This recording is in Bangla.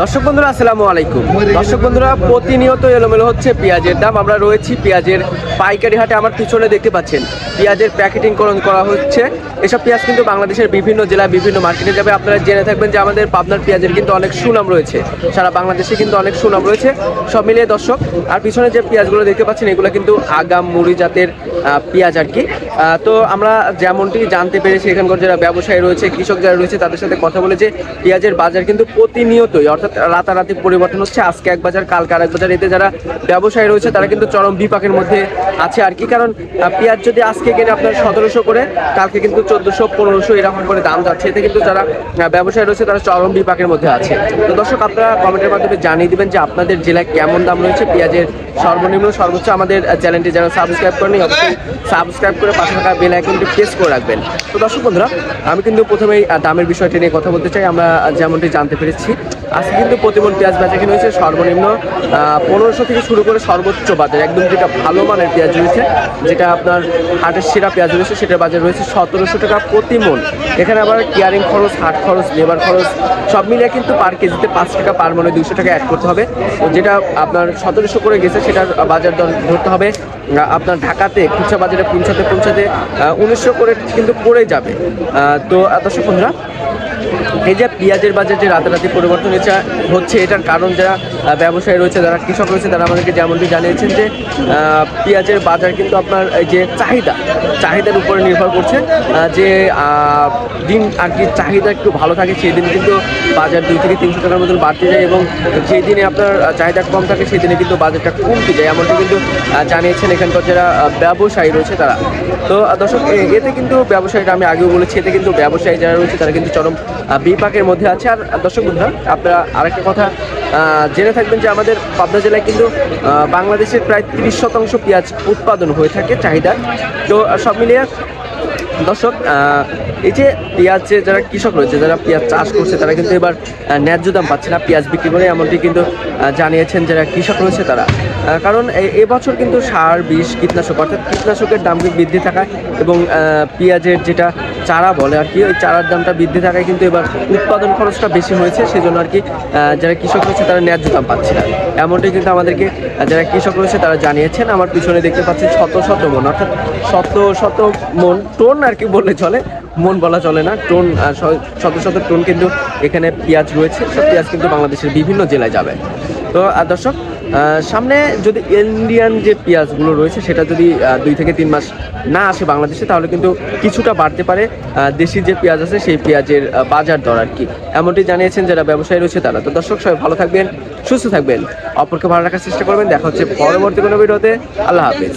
দর্শক বন্ধুরা, আসসালামু আলাইকুম। দর্শক বন্ধুরা, প্রতিনিয়ত এলোমেলো হচ্ছে পেঁয়াজের দাম। আমরা রয়েছি পেঁয়াজের পাইকারি হাটে। আমার পিছনে দেখতে পাচ্ছেন, পেঁয়াজের প্যাকেটিং করা হচ্ছে। এসব পেঁয়াজ কিন্তু বাংলাদেশের বিভিন্ন জেলায় বিভিন্ন মার্কেটে যাবে। আপনারা জেনে থাকবেন যে আমাদের পাবনার পেঁয়াজের কিন্তু অনেক সুনাম রয়েছে। সারা বাংলাদেশে কিন্তু অনেক সুনাম রয়েছে। সব মিলিয়ে দর্শক, আর পিছনে যে পেঁয়াজগুলো দেখতে পাচ্ছেন, এগুলো কিন্তু আগাম মুড়ি জাতের পেঁয়াজ আর কি। তো আমরা যেমনটি জানতে পেরেছি, এখানকার যারা ব্যবসায়ী রয়েছে, কৃষক যারা রয়েছে, তাদের সাথে কথা বলে যে পেঁয়াজের বাজার কিন্তু প্রতিনিয়তই, অর্থাৎ রাতারাতি পরিবর্তন হচ্ছে। আজকে এক বাজার, কালকে আরেক বাজার। এতে যারা ব্যবসায়ী রয়েছে, তারা কিন্তু চরম বিপাকের মধ্যে আছে আর কি। কারণ পেঁয়াজ যদি আজকে কিনে আপনার সতেরোশো করে, কালকে কিন্তু চোদ্দোশো, পনেরোশো এরকম করে দাম যাচ্ছে। এতে কিন্তু যারা ব্যবসায় রয়েছে, তারা চরম বিপাকের মধ্যে আছে। তো দর্শক, আপনারা কমেন্টের মাধ্যমে জানিয়ে দিবেন যে আপনাদের জেলায় কেমন দাম রয়েছে। পেঁয়াজের সর্বনিম্ন সর্বোচ্চ আমাদের চ্যানেলটি যারা সাবস্ক্রাইব করেনি অবশ্যই সাবস্ক্রাইব করে পাশে থাকা বেল আইকনটি প্রেস করে রাখবেন। তো দর্শক বন্ধুরা, আমি কিন্তু প্রথমেই দামের বিষয়টি নিয়ে কথা বলতে চাই। আমরা যেমনটি জানতে পেরেছি আজকে কিন্তু প্রতিমন পেঁয়াজ বেচা কিনে হয়েছে সর্বনিম্ন পনেরোশো থেকে শুরু করে সর্বোচ্চ বাজার। একদম যেটা ভালো মানের পেঁয়াজ রয়েছে, যেটা আপনার হাটের সেরা পেঁয়াজ রয়েছে, সেটার বাজার রয়েছে সতেরোশো টাকা প্রতি মন এখানে আবার কেয়ারিং খরচ, হাট খরচ, লেবার খরচ, সব মিলিয়ে কিন্তু পার কেজিতে পাঁচ টাকা পার মনে দুইশো টাকা অ্যাড করতে হবে। যেটা আপনার সতেরোশো করে গেছে, সেটার বাজার দর ধরতে হবে। আপনার ঢাকাতে, খুচরা বাজারে পৌঁছাতে পৌঁছাতে উনিশশো করে কিন্তু পড়ে যাবে। তো দর্শক বন্ধুরা এই যে পেঁয়াজের বাজার যে রাতারাতি পরিবর্তন হচ্ছে হচ্ছে, এটার কারণ যারা ব্যবসায়ী রয়েছে, যারা কৃষক রয়েছে, তারা আমাদেরকে যেমনটি জানিয়েছেন যে পেঁয়াজের বাজার কিন্তু আপনার এই যে চাহিদা, চাহিদার উপরে নির্ভর করছে যে দিন আর কি চাহিদা একটু ভালো থাকে, সেই দিন কিন্তু বাজার দুই থেকে তিনশো টাকার মতন বাড়তে যায় এবং যেই দিনে আপনার চাহিদা কম থাকে, সেই দিনে কিন্তু বাজারটা কমতে যায়, এমনটি কিন্তু জানিয়েছেন এখানকার যারা ব্যবসায়ী রয়েছে তারা। তো দর্শক এতে কিন্তু ব্যবসায়ীটা আমি আগেও বলেছি, এতে কিন্তু ব্যবসায়ী যারা রয়েছে, তারা কিন্তু চরম বিপাকের মধ্যে আছে। আর দর্শক বন্ধুরা, আপনারা আরেকটা কথা জেনে থাকবেন যে আমাদের পাবনা জেলায় কিন্তু বাংলাদেশের প্রায় তিরিশ শতাংশ পেঁয়াজ উৎপাদন হয়ে থাকে, চাহিদা। তো সব মিলিয়ে, দর্শক এই যে পেঁয়াজ যে যারা কৃষক রয়েছে, যারা পেঁয়াজ চাষ করছে, তারা কিন্তু এবার ন্যায্য দাম পাচ্ছে না পেঁয়াজ বিক্রি করে, এমনটি কিন্তু জানিয়েছেন যারা কৃষক রয়েছে তারা। কারণ এবছর কিন্তু সার, বিষ, কীটনাশক, অর্থাৎ কীটনাশকের দাম বৃদ্ধি থাকায় এবং পেঁয়াজের যেটা চারা বলে আর কি, ওই চারার দামটা বৃদ্ধি থাকায় কিন্তু এবার উৎপাদন খরচটা বেশি হয়েছে, সেজন্য আর কি যারা কৃষক রয়েছে তারা ন্যায্য দাম পাচ্ছে না। এমনটি কিন্তু আমাদেরকে যারা কৃষক রয়েছে তারা জানিয়েছেন, আমার পিছনে দেখতে পাচ্ছি শত শত মন, অর্থাৎ শত শত মন, টোন আর কি বললে চলে, মন বলা চলে না, টোন শত শত টোন কিন্তু এখানে পেঁয়াজ রয়েছে সব পেঁয়াজ কিন্তু বাংলাদেশের বিভিন্ন জেলায় যাবে। তো দর্শক সামনে যদি ইন্ডিয়ান যে পেঁয়াজগুলো রয়েছে, সেটা যদি দুই থেকে তিন মাস না আসে বাংলাদেশে, তাহলে কিন্তু কিছুটা বাড়তে পারে দেশি যে পেঁয়াজ আছে, সেই পেঁয়াজের বাজার দর আর কি। এমনটি জানিয়েছেন যারা ব্যবসায়ী রয়েছে তারা। তো দর্শক, সবাই ভালো থাকবেন, সুস্থ থাকবেন, অপরকে ভালো রাখার চেষ্টা করবেন। দেখা হচ্ছে পরবর্তী কোনো ভিডিওতে। আল্লাহ হাফেজ।